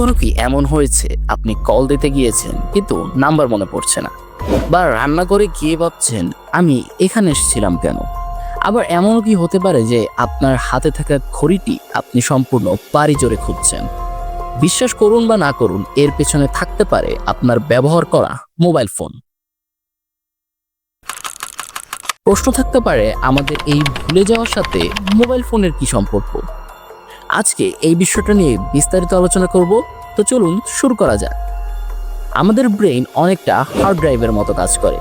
কখনো কি এমন হয়েছে? আপনি কল দিতে গিয়েছেন, কিন্তু নাম্বার মনে পড়ছে না। বা রান্না করে গিয়ে ভাবছেন, আমি এখানে এসেছিলাম কেন? আবার এমনও কি হতে পারে যে আপনার হাতে থাকা ঘড়িটি আপনি সম্পূর্ণ পারি জোরে খুঁজছেন? বিশ্বাস করুন বা না করুন, এর পেছনে থাকতে পারে আপনার ব্যবহার করা মোবাইল ফোন প্রশ্ন থাকতে পারে, আমাদের এই ভুলে যাওয়ার সাথে মোবাইল ফোনের কি সম্পর্ক? আজকে এই বিষয়টা নিয়ে বিস্তারিত আলোচনা করব। তো চলুন শুরু করা যাক। আমাদের ব্রেইন অনেকটা হার্ড ড্রাইভের মতো কাজ করে।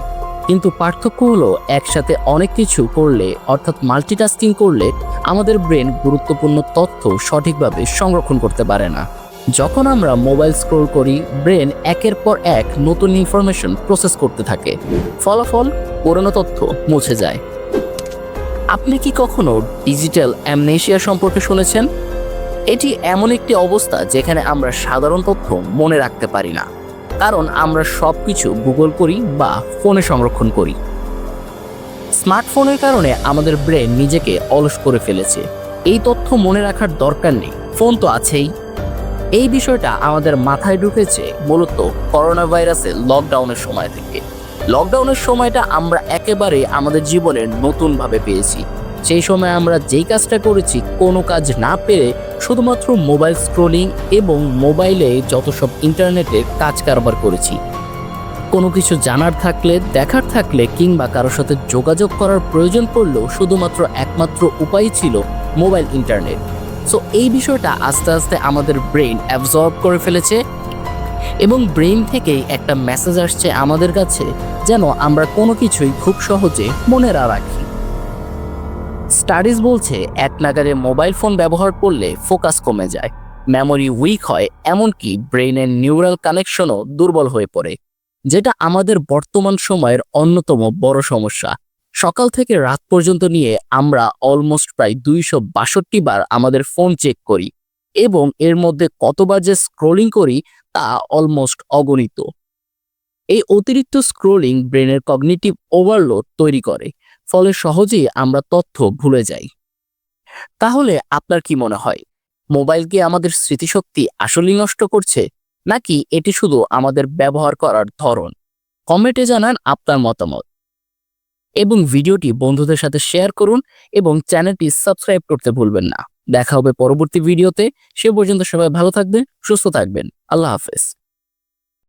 কিন্তু পার্থক্য হলো একসাথে অনেক কিছু করলে, অর্থাৎ মাল্টিটাস্কিং করলে, আমাদের ব্রেন গুরুত্বপূর্ণ তথ্য সঠিকভাবে সংরক্ষণ করতে পারে না। যখন আমরা মোবাইল স্ক্রোল করি ব্রেন একের পর এক নতুন ইনফরমেশন প্রসেস করতে থাকে। ফলাফল, পুরনো তথ্য মুছে যায়। আপনি কি কখনো ডিজিটাল অ্যামনেশিয়া সম্পর্কে শুনেছেন? এটি এমন একটি অবস্থা যেখানে আমরা সাধারণ তথ্য মনে রাখতে পারি না। কারণ আমরা সব কিছু গুগল করি বা ফোনে সংরক্ষণ করি। স্মার্টফোনের কারণে আমাদের ব্রেন নিজেকে অলস করে ফেলেছে। এই তথ্য মনে রাখার দরকার নেই। ফোন তো আছেই। এই বিষয়টা আমাদের মাথায় ঢুকেছে মূলত করোনা ভাইরাসের লকডাউনের সময় থেকে। লকডাউনের সময়টা আমরা একেবারে আমাদের জীবনের নতুনভাবে পেয়েছি। সেই সময় আমরা যেই কাজটা করেছি, কোনো কাজ না পেরে শুধুমাত্র মোবাইল স্ক্রোলিং এবং মোবাইলে যত সব ইন্টারনেটে কাজ কারবার করেছি। কোনো কিছু জানার থাকলে, দেখার থাকলে কিংবা কারোর সাথে যোগাযোগ করার প্রয়োজন পড়লেও শুধুমাত্র একমাত্র উপায় ছিল মোবাইল ইন্টারনেট। সো এই বিষয়টা আস্তে আস্তে আমাদের ব্রেন অ্যাবজর্ব করে ফেলেছে এবং ব্রেন থেকেই একটা মেসেজ আসছে আমাদের কাছে যেন আমরা কোনো কিছুই খুব সহজে মনে রাখি। স্টাডিজ বলছে, এক নাগারে মোবাইল ফোন ব্যবহার করলে ফোকাস কমে যায়। মেমোরি উইক হয়, এমনকি ব্রেইনের নিউরাল কানেকশনও দুর্বল হয়ে পড়ে, যেটা আমাদের বর্তমান সময়ের অন্যতম বড় সমস্যা। সকাল থেকে রাত পর্যন্ত নিয়ে আমরা অলমোস্ট প্রায় দুইশো বাষট্টি বার আমাদের ফোন চেক করি, এবং এর মধ্যে কতবার যে স্ক্রোলিং করি তা অলমোস্ট অগণিত। এই অতিরিক্ত স্ক্রোলিং ব্রেনের কগনিটিভ ওভারলোড তৈরি করে ফলে সহজেই আমরা তথ্য ভুলে যাই। তাহলে আপনার কি মনে হয়, মোবাইল কি আমাদের স্মৃতিশক্তি আসলেই নষ্ট করছে, নাকি এটি শুধু আমাদের ব্যবহার করার ধরন? কমেন্টে জানান আপনার মতামত। এবং ভিডিওটি বন্ধুদের সাথে শেয়ার করুন এবং চ্যানেলটি সাবস্ক্রাইব করতে ভুলবেন না। দেখা হবে পরবর্তী ভিডিওতে। সে পর্যন্ত সবাই ভালো থাকবেন, সুস্থ থাকবেন। আল্লাহ হাফেজ।